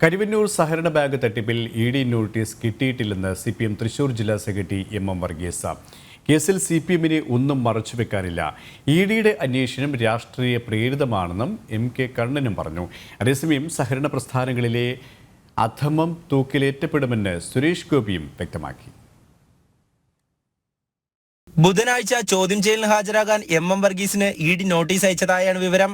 കരുവന്നൂർ സഹകരണ ബാങ്ക് തട്ടിപ്പിൽ E D notice കിട്ടിയിട്ടില്ലെന്ന് സി പി എം തൃശൂർ ജില്ലാ സെക്രട്ടറി എം എം വർഗീസ. കേസിൽ സി പി എമ്മിനെ ഒന്നും മറച്ചുവെക്കാനില്ല. ഇ ഡിയുടെ അന്വേഷണം രാഷ്ട്രീയ പ്രേരിതമാണെന്നും എം കെ കണ്ണനും പറഞ്ഞു. അതേസമയം സഹകരണ പ്രസ്ഥാനങ്ങളിലെ അധമം തൂക്കിലേറ്റപ്പെടുമെന്ന് സുരേഷ് ഗോപിയും വ്യക്തമാക്കി. ബുധനാഴ്ച ചോദ്യം ചെയ്യലിന് ഹാജരാകാൻ എം എം വർഗീസിന് ഇ ഡി നോട്ടീസ് അയച്ചതായാണ് വിവരം.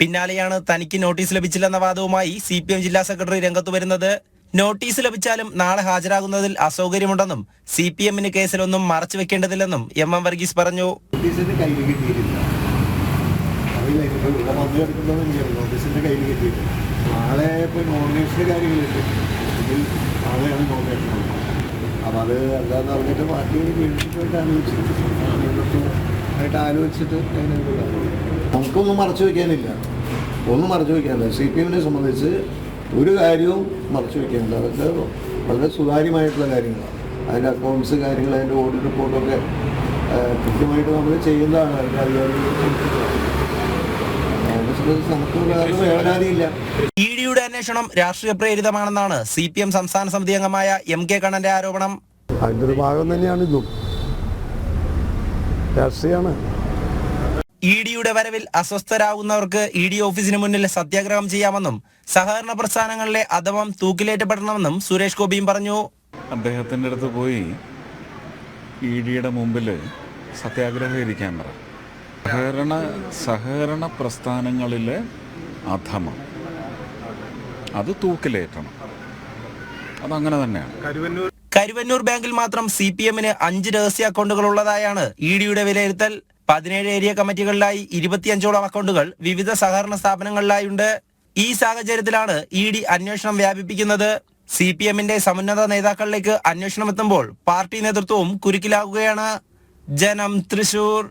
പിന്നാലെയാണ് തനിക്ക് നോട്ടീസ് ലഭിച്ചില്ലെന്ന വാദവുമായി സി പി എം ജില്ലാ സെക്രട്ടറി രംഗത്ത് വരുന്നത്. നോട്ടീസ് ലഭിച്ചാലും നാളെ ഹാജരാകുന്നതിൽ അസൗകര്യമുണ്ടെന്നും സി പി എമ്മിന് കേസിലൊന്നും മറച്ചു വെക്കേണ്ടതില്ലെന്നും എം എം വർഗീസ് പറഞ്ഞു. നാളെ നാളെയാണ് പറഞ്ഞിട്ട് ആലോചിച്ചിട്ട് ആയിട്ട് ആലോചിച്ചിട്ട് നമുക്കൊന്നും മറച്ചു വയ്ക്കാനില്ല ഒന്നും മറച്ചു വയ്ക്കാനില്ല സി പി എമ്മിനെ സംബന്ധിച്ച് ഒരു കാര്യവും മറച്ചു വയ്ക്കാനില്ല അതൊക്കെ വളരെ സുതാര്യമായിട്ടുള്ള കാര്യങ്ങളാണ്. അതിന്റെ അക്കൗണ്ട്സ് കാര്യങ്ങൾ അതിന്റെ ഓഡിറ്റ് റിപ്പോർട്ടൊക്കെ കൃത്യമായിട്ട് നമ്മൾ ചെയ്യുന്നതാണ്. അതിന്റെ അധികാരികൾ ഇ ഡിയുടെ അന്വേഷണം രാഷ്ട്രീയ പ്രേരിതമാണെന്നാണ് സി പി എം സംസ്ഥാന സമിതി അംഗമായ എം കെ കണ്ണന്റെ ആരോപണം. അതിന്റെ ഒരു ഭാഗം തന്നെയാണ് ഇതും. രാഷ്ട്രീയമാണ്. ഇ ഡിയുടെ വരവിൽ അസ്വസ്ഥരാകുന്നവർക്ക് ഇ ഡി ഓഫീസിന് മുന്നിൽ സത്യാഗ്രഹം ചെയ്യാമെന്നും സഹകരണ പ്രസ്ഥാനങ്ങളിലെ അധമം തൂക്കിലേറ്റപ്പെടണമെന്നും സുരേഷ് ഗോപിയും പറഞ്ഞു. അദ്ദേഹത്തിന്റെ അടുത്ത് പോയി ഇ ഡിയുടെ മുമ്പിൽ സത്യാഗ്രഹം ഇരിക്കാൻ പറ. സഹകരണ സഹകരണ പ്രസ്ഥാനങ്ങളിലെ അധമം. അത് തൂക്കിലേറ്റണം. അതങ്ങനെ തന്നെയാണ്. കരുവന്നൂർ ബാങ്കിൽ മാത്രം സി പി എമ്മിന് അഞ്ച് രഹസ്യ അക്കൗണ്ടുകൾ ഉള്ളതായാണ് ഇ ഡിയുടെ വിലയിരുത്തൽ. പതിനേഴ് ഏരിയ കമ്മിറ്റികളിലായി ഇരുപത്തിയഞ്ചോളം അക്കൗണ്ടുകൾ വിവിധ സഹകരണ സ്ഥാപനങ്ങളിലായുണ്ട്. ഈ സാഹചര്യത്തിലാണ് ഇ ഡി അന്വേഷണം വ്യാപിപ്പിക്കുന്നത്. സി പി എമ്മിന്റെ സമുന്നത നേതാക്കളിലേക്ക് അന്വേഷണം എത്തുമ്പോൾ പാർട്ടി നേതൃത്വവും കുരുക്കിലാകുകയാണ്. ജനം തൃശൂർ.